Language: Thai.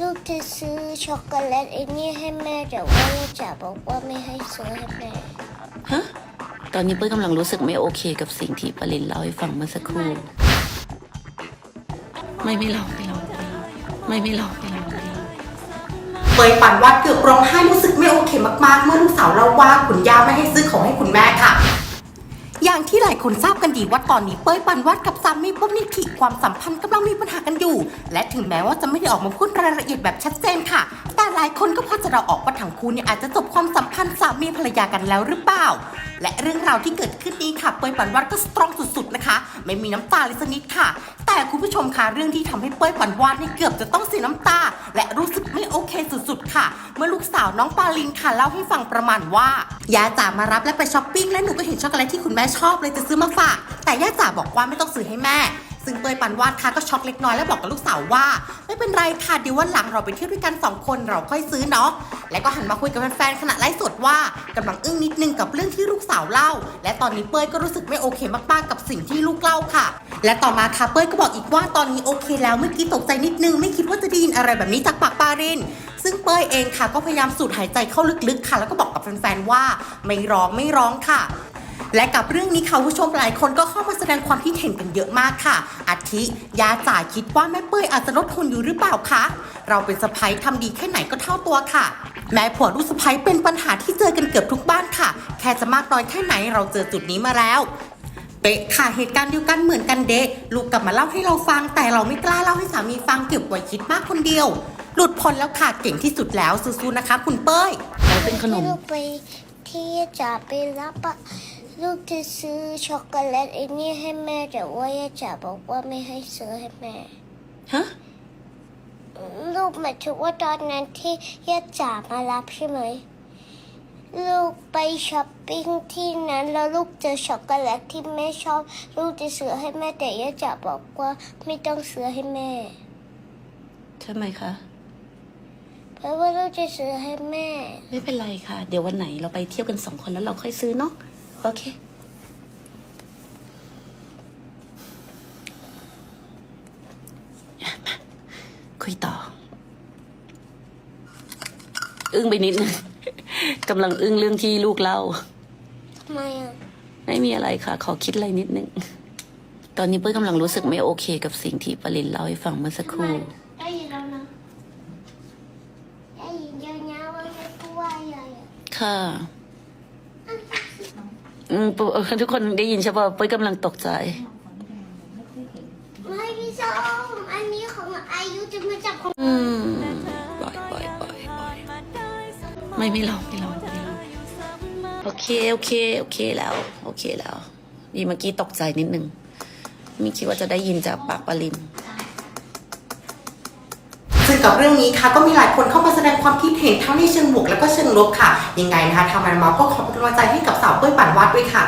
ลูกจะซื้อช็อกโกแลตไอ้นี่ให้แม่แต่ว่าย่าจ๋าบอกว่าไม่ให้ซื้อให้แม่ฮะ ตอนนี้เป้ยกำลังรู้สึกไม่โอเคกับสิ่งที่ปรินเล่าให้ฟังเมื่อสักครู่ ไม่ไม่หลอกไม่หลอกไม่ไม่หลอกไม่หลอกไม่หลอกเปยปันวัดเกือบร้องไห้รู้สึกไม่โอเคมากๆ เมื่อลูกสาวเล่าว่าคุณย่าไม่ให้ซื้อของให้คุณแม่ค่ะอย่างที่ห ลายคนทราบกันดีว่าตอนนี้เป้ยปันวัดกับสามีปุ๊บนิธิความสัมพันธ์กำลังมีปัญหากันอยู่ และถึงแม้ว่าจะไม่ได้ออกมาพูดรายละเอียดแบบชัดเจนค่ะ แต่หลายคนก็พอจะเราออกว่าทั้งคู่เนี่ยอาจจะจบความสัมพันธ์สามีภรรยากันแล้วหรือเปล่า และเรื่องราวที่เกิดขึ้นนี้ค่ะเป้ยปันวัดก็สตรองสุดๆนะคะ ไม่มีน้ำตาเลยสักนิดค่ะ แต่คุณผู้ชมคะเรื่องที่ทำให้เป้ยปันวาดนี่เกือบจะต้องเสียน้ำตา และรู้สึกไม่โอเคสุดๆค่ะ เมื่อลูกสาวน้องปาลินค่ะเล่าให้ฟังประมาณว่ายาจ๋ามารับและไปช้อปปิ้งและหนูก็เห็นช็อกโกแลตที่คุณแม่ชอบเลยจะซื้อมาฝาก แต่ย่าจ๋าบอกว่าไม่ต้องซื้อให้แม่ ซึ่งเป้ยปันวาดค่ะก็ช็อกเล็กน้อยและบอกกับลูกสาวว่า ไม่เป็นไรค่ะเดี๋ยววันหลังเราไปเที่ยวด้วยกันสองคนเราค่อยซื้อเนาะและก็หันมาคุยกับแฟนๆขณะไลฟ์สดว่ากำลังอึ้งนิดนึงกับเรื่องที่ลูกสาวเล่า และตอนนี้เป้ยก็รู้สึกไม่โอเคมากๆกับสิ่งที่ลูกเล่าค่ะ และต่อมาค่ะเป้ยก็บอกอีกว่าตอนนี้โอเค แล้วเมื่อกี้ตกใจนิดนึงไม่คิดว่าจะได้ยินอะไรแบบนี้จากปากปารินซึ่งเป้ยเองค่ะก็พยายามสูดหายใจเข้าลึกๆค่ะ แล้วก็บอกกับแฟนๆว่าไม่ร้องไม่ร้องค่ะ และกับเรื่องนี้ค่ะผู้ชมหลายคนก็เข้ามาแสดงความคิดเห็นกันเยอะมากค่ะ อาทิยาจ่าคิดว่าแม่เป้ยอาจจะลดทุนอยู่หรือเปล่าคะ เราเป็นสะพ้ยทำดีแค่ไหนก็เท่าตัวค่ะ แม้ผัวลูกสะพ้ยเป็นปัญหาที่เจอกันเกือบทุกบ้านค่ะ แค่จะมากน้อยแค่ไหนเราเจอจุดนี้มาแล้วเป๊ะค่ะเหตุการณ์เดียวกันเหมือนกันเดะลูกกลับมาเล่าให้เราฟัง แต่เราไม่กล้าเล่าให้สามีฟังเก็บไว้คิดมากคนเดียว หลุดพ้นแล้วค่ะเก่งที่สุดแล้วสู้ๆนะคะ คุณเป้ยแล้วเป็นขนมที่ลูกไปที่ย่าจ๋าไปรับอะ ลูกจะซื้อช็อกโกแลตไอ้นี่ให้แม่แต่ว่าย่าจ๋าบอกว่าไม่ให้ซื้อให้แม่ ฮะ ลูกหมายถึงว่าตอนนั้นที่ย่าจ๋ามารับใช่ไหม ลูกไปช้อปปิ้งที่นั้นแล้วลูกเจอช็อกโกแลตที่แม่ชอบ ลูกจะซื้อให้แม่แต่ย่าจ๋าบอกว่าไม่ต้องซื้อให้แม่ทำไมคะ เพราะว่าลูกจะซื้อให้แม่ ไม่เป็นไรค่ะ เดี๋ยววันไหนเราไปเที่ยวกันสองคนแล้วเราค่อยซื้อเนาะ โอเคมาคุยต่อ อึ้งไปนิดนึงกำลังอึ้งเรื่องที่ลูกเล่า ทำไมอะ ไม่มีอะไรค่ะ ขอคิดอะไรนิดนึง ตอนนี้เป้ยกำลังรู้สึกไม่โอเคกับสิ่งที่ปรินเล่าให้ฟังเมื่อสักครู่ ได้ยินแล้วนะได้ยินเยอะนะว่าแม่พูดว่าอะไรอะค่ะ อืมปุ๊บเออทุกคนได้ยินใช่ป่ะเป้ยกำลังตกใจ ไม่พี่ส้มอันนี้ของอายุจะมาจากของอืมปล่อยปล่อยปล่อยปล่อยไม่ไม่ลองไม่ลองไม่ลองโอเคโอเคโอเคแล้ว โอเคแล้วนี่เมื่อกี้ตกใจนิดนึงไม่คิดว่าจะได้ยินจากปากปาลิน ซึ่งกับเรื่องนี้ค่ะก็มีหลายคนเข้ามาแสดงความคิดเห็นทั้งในเชิงบวกและก็เชิงลบค่ะยังไงนะคะทางมันมาก็ขอเป็นกำลังใจให้กับสาวเป้ยปั่นวัดด้วยค่ะ